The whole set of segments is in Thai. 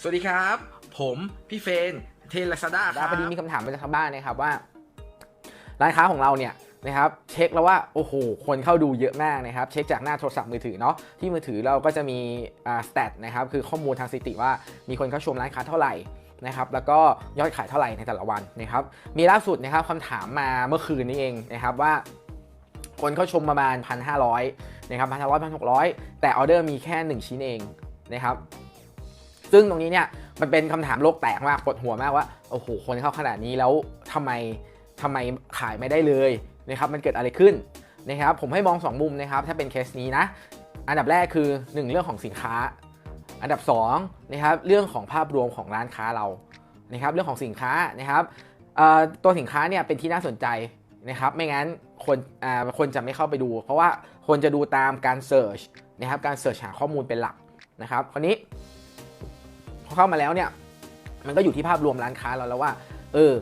สวัสดีครับ ผมพี่เฟนเทลซาด้าครัวบพอดีมีคำถามมาจากทางบ้านนะครับว่า ร้านค้าของเราเนี่ยนะครับเช็คแล้วว่าโอ้โหคนเข้าดูเยอะมากนะครับ เช็คจากหน้าโทรศัพท์มือถือเนาะที่มือถือเราก็จะมีอ่าสแตทนะครับคือข้อมูลทางสถิติว่ามีคนเข้าชมร้านค้าเท่าไหร่นะครับแล้วก็ยอดขายเท่าไหร่ในแต่ละวันนะครับมีล่าสุดนะครับคำถามมาเมื่อคืนนี้เองนะครับว่า คนเข้าชมประมาณ 1,500นะครับ1,500 1,600 แต่ออเดอร์มีแค่ 1 ชิ้นเองนะครับ ซึ่งตรงนี้เนี่ยมันเป็นคำถามโลกแตกมากปวดหัวมากว่าโอ้โหคนเข้าขนาดนี้แล้วทำไมทำไมขายไม่ได้เลยนะครับมันเกิดอะไรขึ้นนะครับผมให้มอง 2 มุมนะครับถ้าเป็นเคสนี้นะ อันดับแรกคือ 1 เรื่องของสินค้า อันดับ2นะครับเรื่องของภาพรวมของร้านค้าเรานะครับเรื่องของสินค้านะครับตัวสินค้าเนี่ยเป็นที่น่าสนใจนะครับไม่งั้นคนคนจะไม่เข้าไปดู เพราะว่าคนจะดูตามการเสิร์ชนะครับการเสิร์ชหาข้อมูลเป็นหลักนะครับคราวนี้ พอเข้ามาแล้วเนี่ยมันก็อยู่ที่ภาพรวมร้านค้าเราแล้วว่า เออ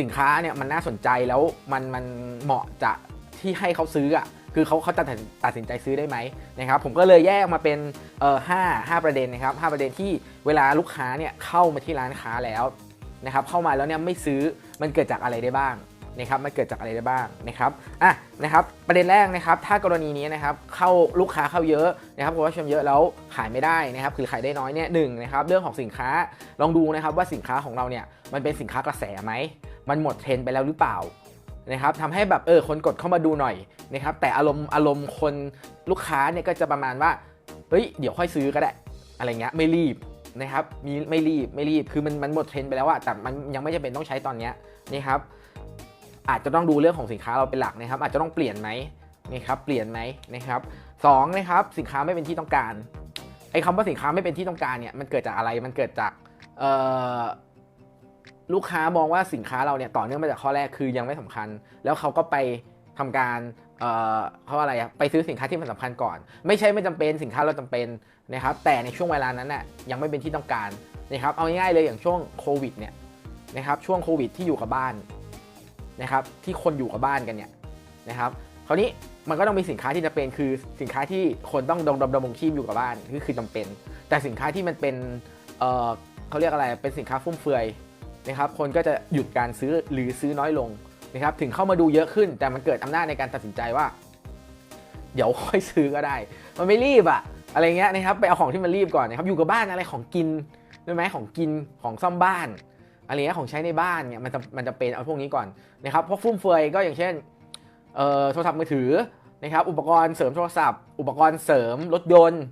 สินค้าเนี่ยมันน่าสนใจแล้วมันมันเหมาะจะที่ให้เขาซื้ออะคือเขาเขาจะตัดตัดสินใจซื้อได้ไหมนะครับผมก็เลยแยกมาเป็นเอ่อห้าห้าประเด็นนะครับห้าประเด็นที่เวลาลูกค้าเนี่ยเข้ามาที่ร้านค้าแล้วนะครับเข้ามาแล้วเนี่ยไม่ซื้อมันเกิดจากอะไรได้บ้าง นะครับมันเกิดจากอะไรได้บ้างนะครับอะนะครับประเด็นแรกนะครับถ้ากรณีนี้นะครับเข้าลูกค้าเข้าเยอะนะครับคนเข้าชมเยอะแล้วขายไม่ได้นะครับคือขายได้น้อยเนี่ยหนึ่งนะครับเรื่องของสินค้าลองดูนะครับว่าสินค้าของเราเนี่ยมันเป็นสินค้ากระแสไหมมันหมดเทรนด์ไปแล้วหรือเปล่านะครับทำให้แบบเออคนกดเข้ามาดูหน่อยนะครับแต่อารมณ์อารมณ์คนลูกค้าเนี่ยก็จะประมาณว่าเฮ้ยเดี๋ยวค่อยซื้อก็ได้อะไรเงี้ยไม่รีบนะครับมีไม่รีบไม่รีบคือมันมันหมดเทรนด์ไปแล้วอะแต่มันยังไม่จำเป็นต้องใช้ตอนเนี้ยนี่ครับ อาจจะต้องดูเรื่องของสินค้าเราเป็นหลักนะครับ อาจจะต้องเปลี่ยนไหมนี่ครับเปลี่ยนไหมนะครับสองนะครับสินค้าไม่เป็นที่ต้องการไอ้คำว่าสินค้าไม่เป็นที่ต้องการเนี่ยมันเกิดจากอะไรมันเกิดจากลูกค้ามองว่าสินค้าเราเนี่ยต่อเนื่องมาจากข้อแรกคือยังไม่สำคัญ แล้วเขาก็ไปทำการเขาอะไรอะไปซื้อสินค้าที่มันสำคัญก่อน ไม่ใช่ไม่จำเป็นสินค้าเราจำเป็นนะครับแต่ในช่วงเวลานั้นน่ะยังไม่เป็นที่ต้องการนะครับเอาง่ายๆเลยอย่างช่วงโควิดเนี่ยนะครับช่วงโควิดที่อยู่กับบ้าน นะครับที่คนอยู่กับบ้านกันเนี่ยนะครับคราวนี้มันก็ต้องมีสินค้าที่จะเป็นคือสินค้าที่คนต้องดำดำรงชีพอยู่กับบ้านคือคือจำเป็น แต่สินค้าที่มันเป็นเออเขาเรียกอะไรเป็นสินค้าฟุ่มเฟือยนะครับคนก็จะหยุดการซื้อหรือซื้อน้อยลงนะครับถึงเข้ามาดูเยอะขึ้น แต่มันเกิดอำนาจในการตัดสินใจว่า เดี๋ยวค่อยซื้อก็ได้ มันไม่รีบอะอะไรเงี้ยนะครับไปเอาของที่มันรีบก่อนนะครับอยู่กับบ้านอะไรของกินได้ไหมของกินของซ่อมบ้าน อะไรเงี้ยของใช้ในบ้านเนี่ยมันจะมันจะเป็นเอาพวกนี้ก่อนนะครับเพราะฟุ่มเฟือยก็อย่างเช่นโทรศัพท์มือถือนะครับอุปกรณ์เสริมโทรศัพท์ อุปกรณ์เสริมรถยนต์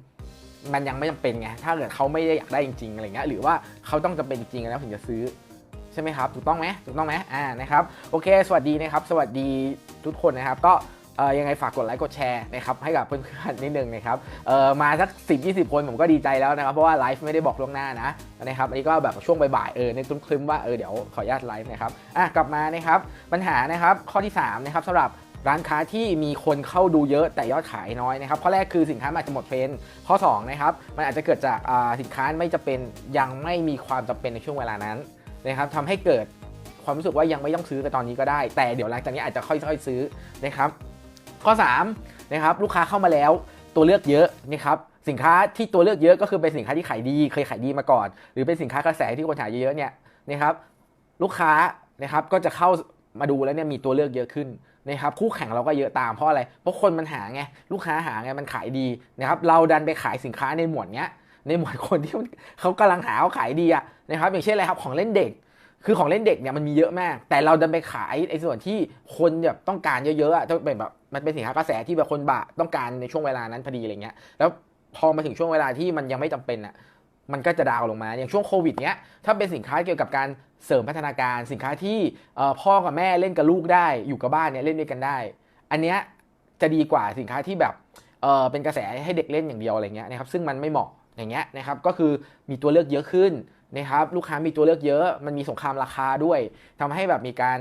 มันยังไม่จำเป็นไงถ้าเกิดเขาไม่ได้อยากได้จริงๆอะไรเงี้ยหรือว่าเขาต้องจำเป็นจริงแล้วถึงจะซื้อใช่ไหมครับถูกต้องไหมถูกต้องไหมอ่านะครับโอเค สวัสดีนะครับ สวัสดีทุกคนนะครับก็ ยังไงฝากกดไลค์กดแชร์นะครับให้กับเพื่อนๆนิดนึงนะครับเอ่อมาสัก 10-20 คนผมก็ดีใจแล้วนะครับ เพราะว่าไลฟ์ไม่ได้บอกล่วงหน้านะนะครับอันนี้ก็แบบช่วงบ่ายๆเออในตุ้มคลึมว่าเออเดี๋ยวขออนุญาตไลฟ์นะครับอะกลับมานะครับปัญหานะครับข้อที่3นะครับสำหรับร้านค้าที่มีคนเข้าดูเยอะแต่ยอดขายน้อยนะครับข้อแรกคือสินค้าอาจจะหมดเทรนข้อ2นะครับมันอาจจะเกิดจากอ่าสินค้าไม่จะเป็นยังไม่มีความจำเป็นในช่วงเวลานั้นนะครับทำให้เกิดความรู้สึกว่ายังไม่ต้องซื้อกันตอนนี้ก็ได้ แต่เดี๋ยวหลังจากนี้อาจจะค่อยๆซื้อนะครับ ข้อ3นะครับลูกค้าเข้ามาแล้วตัวเลือกเยอะนะครับสินค้าที่ตัวเลือกเยอะก็คือเป็นสินค้าที่ขายดี เคยขายดีมาก่อน หรือเป็นสินค้ากระแสที่คนขายเยอะๆเนี่ยนะครับลูกค้านะครับก็จะเข้ามาดูแล้วเนี่ยมีตัวเลือกเยอะขึ้นนะครับคู่แข่งเราก็เยอะตามเพราะอะไรเพราะคนมันหาไงลูกค้าหาไงมันขายดีนะครับเราดันไปขายสินค้าในหมวดเนี้ยในหมวดคนที่เขากำลังหาเขาขายดีอะนะครับอย่างเช่นอะไรครับของเล่นเด็ก คือของเล่นเด็กเนี่ยมันมีเยอะมาก แต่เราดันไปขายไอ้ส่วนที่คนแบบต้องการเยอะๆอะจะเป็นแบบมันเป็นสินค้ากระแสที่แบบคนบะต้องการในช่วงเวลานั้นพอดีอะไรเงี้ย แล้วพอมาถึงช่วงเวลาที่มันยังไม่จำเป็นอะมันก็จะดาวน์ลงมาอย่างช่วงโควิดเนี้ยถ้าเป็นสินค้าเกี่ยวกับการเสริมพัฒนาการ สินค้าที่พ่อกับแม่เล่นกับลูกได้อยู่กับบ้านเนี่ยเล่นด้วยกันได้ อันเนี้ยจะดีกว่าสินค้าที่แบบเออเป็นกระแสให้เด็กเล่นอย่างเดียวอะไรเงี้ยนะครับซึ่งมันไม่เหมาะอย่างเงี้ยนะครับก็คือมีตัวเลือกเยอะขึ้น นะครับลูกค้ามีตัวเลือกเยอะ มันมีสงครามราคาด้วยทำให้แบบมีการ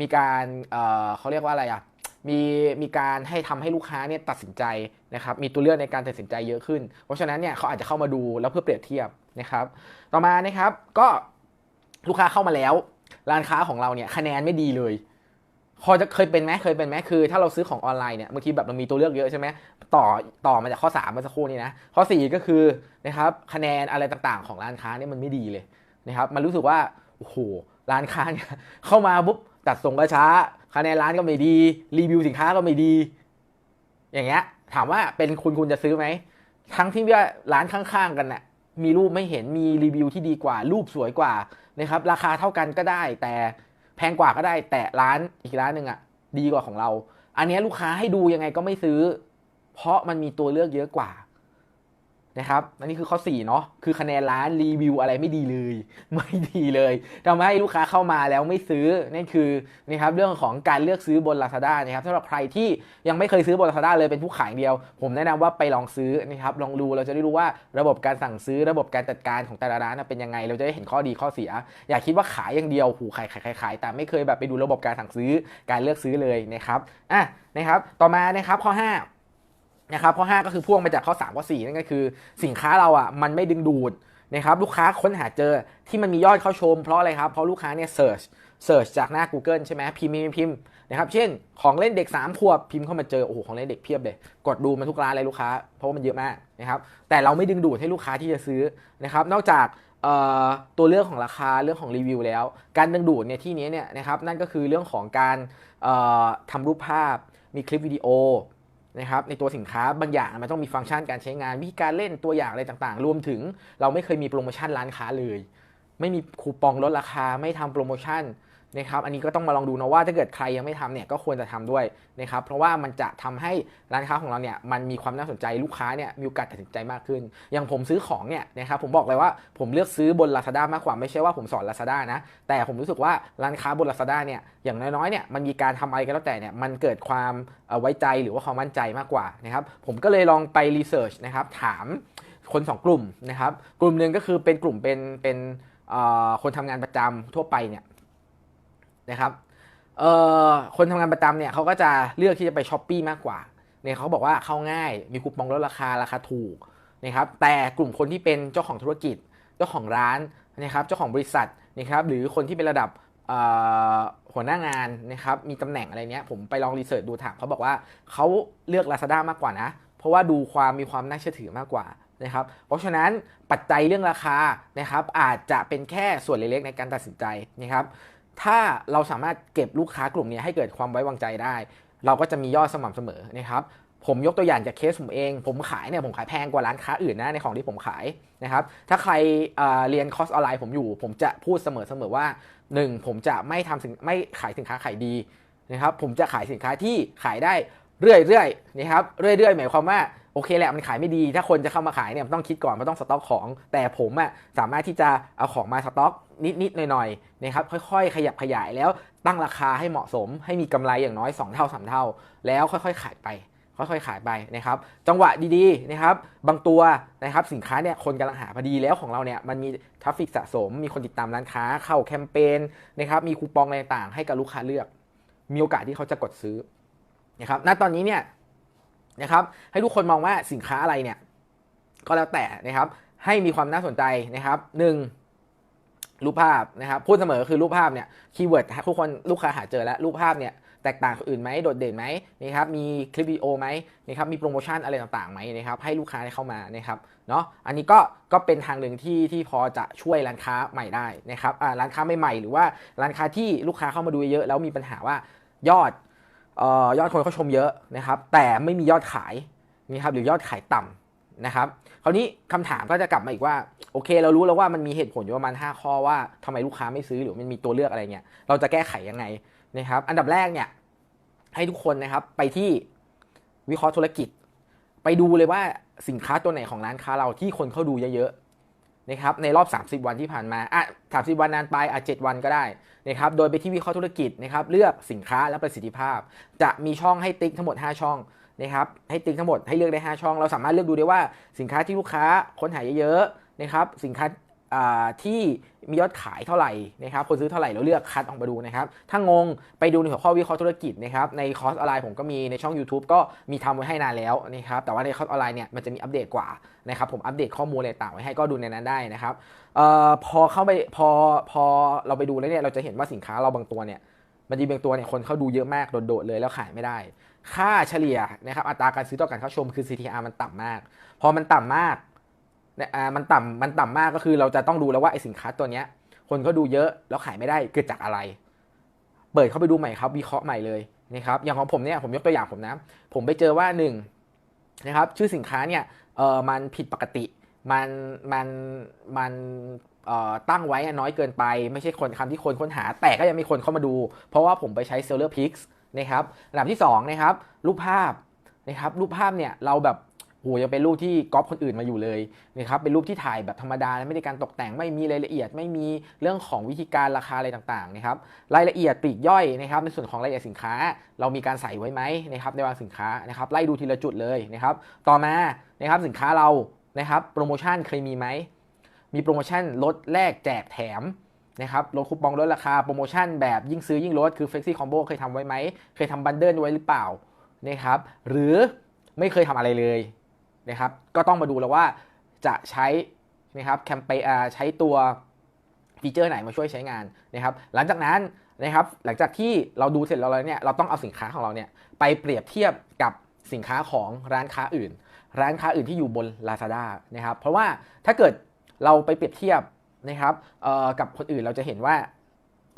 มีการเเขาเรียกว่าอะไรอะมีมีการให้ทำให้ลูกค้าเนี่ยตัดสินใจนะครับมีตัวเลือกในการตัดสินใจเยอะขึ้น เพราะฉะนั้นเนี่ยเขาอาจจะเข้ามาดูแล้วเพื่อเปรียบเทียบนะครับ ต่อมานะครับก็ลูกค้าเข้ามาแล้วร้านค้าของเราเนี่ยคะแนนไม่ดีเลย พอจะเคยเป็นไหมเคยเป็นไหมคือ ถ้าเราซื้อของออนไลน์เนี่ยบางทีแบบเรามีตัวเลือกเยอะใช่ไหมต่อต่อมาจากข้อ3เมื่อสักครู่นี้นะข้อ 4 ก็คือนะครับคะแนนอะไรต่างๆ ของร้านค้าเนี่ยมันไม่ดีเลยนะครับมันรู้สึกว่าโอ้โหร้านค้าเนี่ยเข้ามาปุ๊บจัดส่งก็ช้าคะแนนร้านก็ไม่ดี รีวิวสินค้าก็ไม่ดี อย่างเงี้ยถามว่าเป็นคุณคุณจะซื้อไหมทั้งที่ว่าร้านข้างๆกันน่ะมีรูปไม่เห็นมีรีวิวที่ดีกว่า รูปสวยกว่านะครับราคาเท่ากันก็ได้แต่ แพงกว่าก็ได้แต่ร้านอีกร้านหนึ่งอะดีกว่าของเรา อันนี้ลูกค้าให้ดูยังไงก็ไม่ซื้อ เพราะมันมีตัวเลือกเยอะกว่า นะครับ อันนี้คือข้อ4เนาะ คือคะแนนร้านรีวิวอะไรไม่ดีเลย ไม่ดีเลยทำให้ลูกค้าเข้ามาแล้วไม่ซื้อ นั่นคือนะครับเรื่องของการเลือกซื้อบน Lazada นะครับสำหรับใครที่ยังไม่เคยซื้อบน Lazada เลยเป็นผู้ขายเดียว ผมแนะนำว่าไปลองซื้อนะครับ ลองดูเราจะได้รู้ว่าระบบการสั่งซื้อระบบการจัดการของแต่ละร้านเป็นยังไง เราจะได้เห็นข้อดีข้อเสีย อย่าคิดว่าขายอย่างเดียวหูขายขายขายขายแต่ไม่เคยแบบไปดูระบบการสั่งซื้อการเลือกซื้อเลยนะครับ อะนะครับ ต่อมานะครับข้อ 5 นะครับข้อ5ก็คือพ่วงมาจากข้อ3ข้อ4นั่นก็คือ สินค้าเราอะมันไม่ดึงดูดนะครับลูกค้าค้นหาเจอที่มันมียอดเข้าชม เพราะอะไรครับ เพราะลูกค้าเนี่ยเสิร์ชเสิร์ชจากหน้า Google ใช่ไหมพิมพ์พิมพ์นะครับเช่นของเล่นเด็ก 3 ขวบพิมพ์เข้ามาเจอโอ้โหของเล่นเด็กเพียบเลย กดดูมันทุกร้านเลยลูกค้า เพราะว่ามันเยอะมากนะครับแต่เราไม่ดึงดูดให้ลูกค้าที่จะซื้อนะครับนอกจากเอ่อตัวเรื่องของราคาเรื่องของรีวิวแล้ว การดึงดูดเนี่ยที่นี้เนี่ยนะครับนั่นก็คือเรื่องของการเอ่อทำรูปภาพมีคลิปวิดีโนะครับในตัวสินค้าบางอย่างมันต้องมีฟังก์ชันการใช้งาน วิธีการเล่นตัวอย่างอะไรต่างๆ รวมถึงเราไม่เคยมีโปรโมชั่นร้านค้าเลย ไม่มีคูปองลดราคาไม่ทำโปรโมชั่น นะครับอันนี้ก็ต้องมาลองดูนะว่าถ้าเกิดใครยังไม่ทำเนี่ยก็ควรจะทำด้วยนะครับเพราะว่ามันจะทำให้ร้านค้าของเราเนี่ยมันมีความน่าสนใจลูกค้าเนี่ยมีโอกาสตัดสินใจมากขึ้น อย่างผมซื้อของเนี่ยนะครับผมบอกเลยว่าผมเลือกซื้อบน Lazada มากกว่าไม่ใช่ว่าผมสอน Lazada นะแต่ผมรู้สึกว่าร้านค้าบน Lazada เนี่ยอย่างน้อยๆเนี่ยมันมีการทำอะไรก็แล้วแต่เนี่ยมันเกิดความไว้ใจหรือว่าความมั่นใจมากกว่านะครับผมก็เลยลองไปรีเสิร์ชนะครับถามคนสองกลุ่มนะครับกลุ่มหนึ่งก็คือเป็นกลุ่มเป็นเป็นคนทำงานประจำทั่วไปเนี่ย นะครับเอ่อคนทำงานประจำเนี่ยเขาก็จะเลือกที่จะไปช้อปปีมากกว่าเนี่ยเขาบอกว่าเข้าง่ายมีคูปองลดราคาราคาถูกนะครับแต่กลุ่มคนที่เป็นเจ้าของธุรกิจ เจ้าของร้านนะครับเจ้าของบริษัทนะครับหรือคนที่เป็นระดับหัวหน้างานนะครับมีตำแหน่งอะไรเนี้ยผมไปลองรีเสิร์ชดูถามเขาบอกว่าเขาเลือก Lazada มากกว่านะ เพราะว่าดูความมีความน่าเชื่อถือมากกว่านะครับเพราะฉะนั้นปัจจัยเรื่องราคานะครับอาจจะเป็นแค่ส่วนเล็กๆในการตัดสินใจนะครับ ถ้าเราสามารถเก็บลูกค้ากลุ่มนี้ให้เกิดความไว้วางใจได้ เราก็จะมียอดสม่ำเสมอนะครับผมยกตัวอย่างจากเคสผมเอง ผมขายเนี่ยผมขายแพงกว่าร้านค้าอื่นนะในของที่ผมขายนะครับ ถ้าใครเเรียนคอร์สออนไลน์ผมอยู่ ผมจะพูดเสมอๆว่า 1 ผมจะไม่ทำสินไม่ขายสินค้าขายดีนะครับ ผมจะขายสินค้าที่ขายได้เรื่อยๆนะครับ เรื่อยๆ หมายความว่า โอเคแหละมันขายไม่ดี ถ้าคนจะเข้ามาขายเนี่ยมันต้องคิดก่อนมันต้องสต็อกของ แต่ผมอะสามารถที่จะเอาของมาสต็อกนิดๆหน่อยๆนะครับค่อยๆ ขยับขยายแล้วตั้งราคาให้เหมาะสม ให้มีกำไรอย่างน้อย 2 เท่า 3 เท่า แล้วค่อยๆ ขายไป ค่อยๆ ขายไปนะครับจังหวะดีๆนะครับบางตัวนะครับสินค้าเนี่ยคนกำลังหาพอดีแล้วของเราเนี่ยมันมีทราฟฟิกสะสม มีคนติดตามร้านค้าเข้าแคมเปญนะครับมีคูปองอะไรต่างๆให้กับลูกค้าเลือก มีโอกาสที่เขาจะกดซื้อนะครับณตอนนี้เนี่ย นะครับ ให้ทุกคนมองว่าสินค้าอะไรเนี่ย ก็แล้วแต่นะครับ ให้มีความน่าสนใจนะครับหนึ่งรูปภาพนะครับ พูดเสมอคือรูปภาพเนี่ยคีย์เวิร์ดทุกคนลูกค้าหาเจอแล้วรูปภาพเนี่ยแตกต่างคนอื่นไหมโดดเด่นไหมนะครับมีคลิปวิดีโอไหมนะครับมีโปรโมชั่นอะไรต่างๆไหมนะครับให้ลูกค้าได้เข้ามานะครับเนาะอันนี้ก็ก็เป็นทางหนึ่งที่ที่พอจะช่วยร้านค้าใหม่ได้นะครับอ่าร้านค้าใหม่ๆหรือว่าร้านค้าที่ลูกค้าเข้ามาดูเยอะแล้วมีปัญหาว่ายอด ออยอดคนเขาชมเยอะนะครับ แต่ไม่มียอดขายนะครับหรือยอดขายต่ำนะครับคราวนี้คำถามก็จะกลับมาอีกว่าโอเค เรารู้แล้วว่ามันมีเหตุผลอยู่ประมาณ 5 ข้อว่าทำไมลูกค้าไม่ซื้อหรือมันมีตัวเลือกอะไรเงี้ยเราจะแก้ไขยังไงนะครับ อันดับแรกเนี่ยให้ทุกคนนะครับไปที่วิเคราะห์ธุรกิจ ไปดูเลยว่าสินค้าตัวไหนของร้านค้าเราที่คนเข้าดูเยอะๆ นะครับในรอบ 30 วันที่ผ่านมาอะ30 วันนานไปอะ7วันก็ได้นะครับโดยไปที่วิเคราะห์ธุรกิจนะครับเลือกสินค้าและประสิทธิภาพ จะมีช่องให้ติ๊กทั้งหมด 5 ช่องนะครับให้ติ๊กทั้งหมดให้เลือกได้ 5 ช่อง เราสามารถเลือกดูได้ว่าสินค้าที่ลูกค้าค้นหาเยอะๆนะครับสินค้าอ่า ที่มียอดขายเท่าไหร่นะครับคนซื้อเท่าไหร่เราเลือกคัดออกมาดูนะครับถ้างงไปดูในหัวข้อวิเคราะห์ธุรกิจนะครับในคอร์สออนไลน์ผมก็มีในช่อง YouTube ก็มีทำไว้ให้นานแล้วนะครับแต่ว่าในคอร์สออนไลน์เนี่ยมันจะมีอัปเดตกว่านะครับผมอัปเดตข้อมูลอะไรต่างไว้ให้ก็ดูในนั้นได้นะครับออพอเข้าไปพอพอเราไปดูแล้วเนี่ยเราจะเห็นว่าสินค้าเราบางตัวเนี่ยมันดีบางตัวเนี่ยคนเข้าดูเยอะมากโดดๆเลยแล้วขายไม่ได้ ค่าเฉลี่ยนะครับอัตราการซื้อต่อการเข้าชมคือ CTR มันต่ำมาก พอมันต่ำมาก เนี่ยอ่ามันต่ำมันต่ำมากก็คือเราจะต้องดูแล้วว่าไอสินค้าตัวเนี้ย คนก็ดูเยอะแล้วขายไม่ได้เกิดจากอะไร เปิดเข้าไปดูใหม่ครับวิเคราะห์ใหม่เลยนะครับอย่างของผมเนี่ยผมยกตัวอย่างผมนะ ผมไปเจอว่าหนึ่งนะครับชื่อสินค้าเนี่ยเออมันผิดปกติ มันมันมันเอ่อตั้งไว้น้อยเกินไป ไม่ใช่คนคำที่คนค้นหา แต่ก็ยังมีคนเข้ามาดู เพราะว่าผมไปใช้ Seller Pix นะครับอันดับที่สองนะครับรูปภาพนะครับรูปภาพเนี่ยเราแบบ โหยังเป็นรูปที่ก๊อปคนอื่นมาอยู่เลยนะครับเป็นรูปที่ถ่ายแบบธรรมดาไม่ได้การตกแต่งไม่มีรายละเอียด ไม่มีเรื่องของวิธีการราคาอะไรต่างๆนะครับรายละเอียดปลีกย่อยนะครับในส่วนของรายละเอียดสินค้า เรามีการใส่ไว้ไหมนะครับในบางสินค้านะครับไล่ดูทีละจุดเลยนะครับต่อมานะครับสินค้าเรานะครับโปรโมชั่นเคยมีไหมมีโปรโมชั่นลดแลกแจกแถมนะครับลดคูปองลดราคาโปรโมชั่นแบบยิ่งซื้อยิ่งลดคือ Flexi Combo เคยทำไว้ไหม เคยทำบันเดิลไว้หรือเปล่านะครับหรือไม่เคยทำอะไรเลย นะครับก็ต้องมาดูแล้วว่าจะใช้นะครับแคมเปญใช้ตัวฟีเจอร์ไหนมาช่วยใช้งานนะครับหลังจากนั้นนะครับหลังจากที่เราดูเสร็จแล้วเนี่ยเราต้องเอาสินค้าของเราเนี่ยไปเปรียบเทียบกับสินค้าของร้านค้าอื่น ร้านค้าอื่นที่อยู่บน Lazada นะครับเพราะว่าถ้าเกิดเราไปเปรียบเทียบนะครับกับคนอื่นเราจะเห็นว่า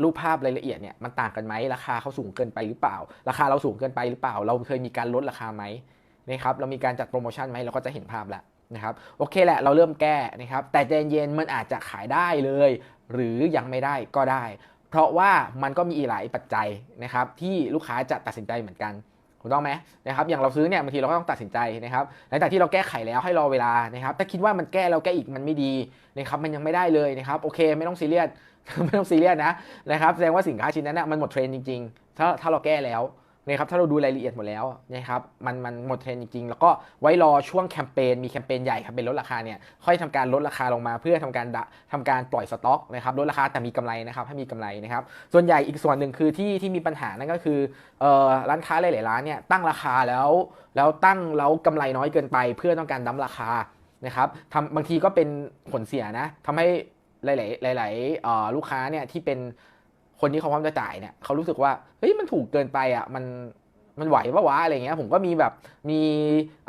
รูปภาพรายละเอียดเนี่ยมันต่างกันไหมราคาเขาสูงเกินไปหรือเปล่า ราคาเราสูงเกินไปหรือเปล่า เราเคยมีการลดราคาไหม นะครับเรามีการจัดโปรโมชั่นไหมเราก็จะเห็นภาพแล้วนะครับโอเคแหละเราเริ่มแก้นะครับแต่ใจเย็นๆมันอาจจะขายได้เลย หรือยังไม่ได้ก็ได้ เพราะว่ามันก็มีอีหลายปัจจัยนะครับที่ลูกค้าจะตัดสินใจเหมือนกันถูกต้องไหมนะครับอย่างเราซื้อเนี่ยบางทีเราก็ต้องตัดสินใจนะครับหลังจากที่เราแก้ไขแล้วให้รอเวลานะครับถ้าคิดว่ามันแก้แล้วแก้อีกมันไม่ดีนะครับมันยังไม่ได้เลยนะครับโอเคไม่ต้องซีเรียสไม่ต้องซีเรียสนะนะครับแสดงว่าสินค้าชิ้นนั้นนะมันหมดเทรนด์จริงๆถ้าถ้าเราแก้แล้ว นะครับถ้าเราดูรายละเอียดหมดแล้วนะครับมันมันหมดเทรนจริงๆ แล้วก็ไว้รอช่วงแคมเปญมีแคมเปญใหญ่แคมเปญลดราคาเนี่ยค่อยทำการลดราคาลงมา เพื่อทำการดะทำการปล่อยสต็อกนะครับลดราคาแต่มีกำไรนะครับให้มีกำไรนะครับส่วนใหญ่อีกส่วนหนึ่งคือที่ที่มีปัญหานั่นก็คืออร้านค้าหลายๆร้านเนี่ยตั้งราคาแล้วแล้วตั้งแล้วกำไรน้อยเกินไป เพื่อต้องการดั้มราคานะครับทำบางทีก็เป็นผลเสียนะทำให้หลายๆหลายๆลูกค้าเนี่ยที่เป็น คนที่เขาพร้อมจะจ่ายเนี่ยเขารู้สึกว่าเฮ้ยมันถูกเกินไปอะมันมันไหวปะวะอะไรเงี้ยผมก็มีแบบมี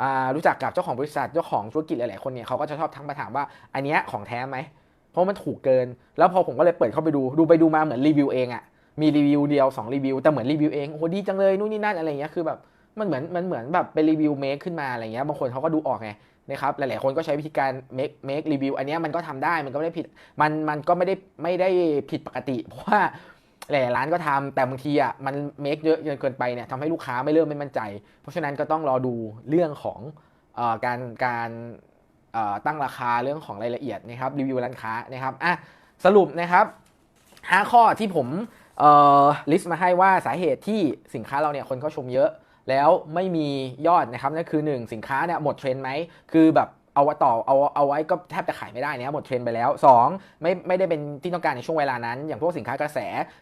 อ่ารู้จักกับเจ้าของบริษัทเจ้าของธุรกิจหลายๆคนเนี่ยเขาก็จะชอบทักมาถามว่าอันเนี้ยของแท้ไหมเพราะมันถูกเกิน แล้วพอผมก็เลยเปิดเข้าไปดูดูไปดูมาเหมือนรีวิวเองอะมีรีวิวเดียว2รีวิวแต่เหมือนรีวิวเองโอ้โหดีจังเลยนู่นนี่นั่นอะไรเงี้ยคือแบบมันเหมือนมันเหมือนแบบเป็นรีวิวเมคขึ้นมาอะไรเงี้ยบางคนเขาก็ดูออกไงนะครับหลายๆคนก็ใช้วิธีการเมคเมครีวิวอันเนี้ยมันก็ทำได้มันก็ไม่ได้ผิดมันมันก็ไม่ได้ไม่ได้ผิดปกติ เพราะว่า หลายร้านก็ทำแต่บางทีอะมันเมคเยอะเกินไปเนี่ยทำให้ลูกค้าไม่เริ่มไม่มั่นใจ เพราะฉะนั้นก็ต้องรอดูเรื่องของออการการตั้งราคาเรื่องของรายละเอียดนะครับรีวิวร้านค้านะครับอะสรุปนะครับ5ข้อที่ผมลิสต์มาให้ว่าสาเหตุที่สินค้าเราเนี่ยคนเข้าชมเยอะแล้วไม่มียอดนะครับนั่นคือ 1 สินค้าเนี่ยหมดเทรนด์ไหมคือแบบ เอาไว้ต่อเอาเอาไว้ก็แทบจะขายไม่ได้เนี่ยหมดเทรนไปแล้ว 2 ไม่ไม่ได้เป็นที่ต้องการในช่วงเวลานั้น อย่างพวกสินค้ากระแส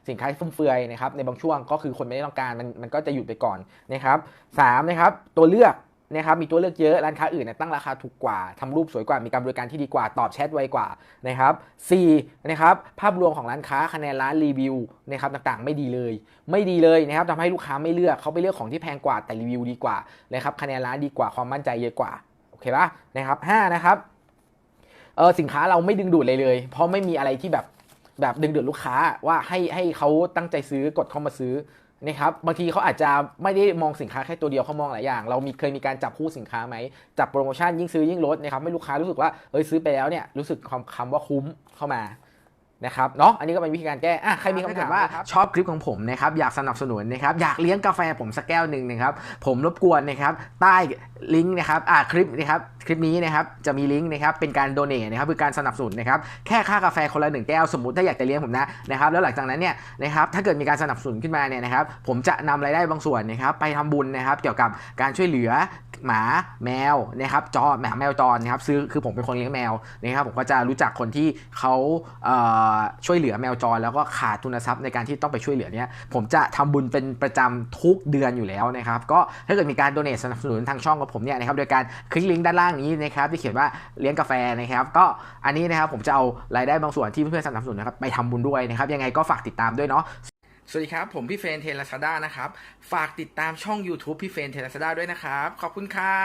สินค้าฟุ่มเฟือยนะครับในบางช่วงก็คือคนไม่ได้ต้องการมันมันก็จะหยุดไปก่อนนะครับสามนะครับตัวเลือกนะครับมีตัวเลือกเยอะร้านค้าอื่นเนยตั้งราคาถูกกว่าทำรูปสวยกว่า มีการบริการที่ดีกว่า ตอบแชทไวกว่านะครับ 4. นะครับภาพรวมของร้านค้าคะแนนร้านรีวิวนะครับต่างๆ ไม่ดีเลย ไม่ดีเลยนะครับทำให้ลูกค้าไม่เลือกเขาไปเลือกของที่แพงกว่าแต่รีวิวดีกว่านะครับคะแนนร้านดีกว่าความมั่นใจเยอะกว่า เคปะนะครับห้านะครับเออสินค้าเราไม่ดึงดูดเลยเลย เพราะไม่มีอะไรที่แบบแบบดึงดูดลูกค้าว่าให้ให้เขาตั้งใจซื้อกดเข้ามาซื้อนะครับบางทีเขาอาจจะไม่ได้มองสินค้าแค่ตัวเดียวเขามองหลายอย่าง เรามีเคยมีการจับคู่สินค้าไหมจับโปรโมชั่นยิ่งซื้อยิ่งลดนะครับให้ลูกค้ารู้สึกว่าเอ้ยซื้อไปแล้วเนี่ยรู้สึกคำคำว่าคุ้มเข้ามานะครับเนาะอันนี้ก็เป็นวิธีการแก้อะใครมีคำถามว่าชอบคลิปของผมนะครับอยากสนับสนุนนะครับอยากเลี้ยงกาแฟผมสักแก้วหนึ่งนะครับผมรบกวนนะครับใต้ ลิงก์นะครับอ่าคลิปนะครับ คลิปนี้นะครับ จะมีลิงก์นะครับ เป็นการโดเน a นะครับ คือการสนับสนุนนะครับ แค่ค่ากาแฟคนละหนึ่งแก้ว สมมติถ้าอยากจะเลี้ยงผมนะ นะครับ แล้วหลังจากนั้นเนี่ยนะครับ ถ้าเกิดมีการสนับสนุนขึ้นมาเนี่ยนะครับ ผมจะนำรายได้บางส่วนนะครับ ไปทำบุญนะครับ เกี่ยวกับการช่วยเหลือหมาแมวนะครับ จอหมาแมวจรนะครับ ซื้อ คือผมเป็นคนเลี้ยงแมวนะครับ ผมก็จะรู้จักคนที่เขาเอ่อช่วยเหลือแมวจร แล้วก็ขาดทุนทรัพย์ในการที่ต้องไปช่วยเหลือเนี่ย ผมจะทำบุญเป็นประจำทุกเดือนอยู่แล้วนะครับ ก็ถ้าเกิดมีการโดเน a สนับสนุนทางช่องของผมเนี่ยนะครับโดยการคลิกลิงก์ด้านล่างนี้นะครับที่เขียนว่าเลี้ยงกาแฟนะครับ ก็อันนี้นะครับผมจะเอารายได้บางส่วนที่เพื่อนๆสนับสนุนนะครับไปทำบุญด้วยนะครับยังไงก็ฝากติดตามด้วยเนาะสวัสดีครับ ผมพี่เฟรนเทลาซาด้านะครับ ฝากติดตามช่อง YouTube พี่เฟรนเทลาซาด้าด้วยนะครับ ขอบคุณครับ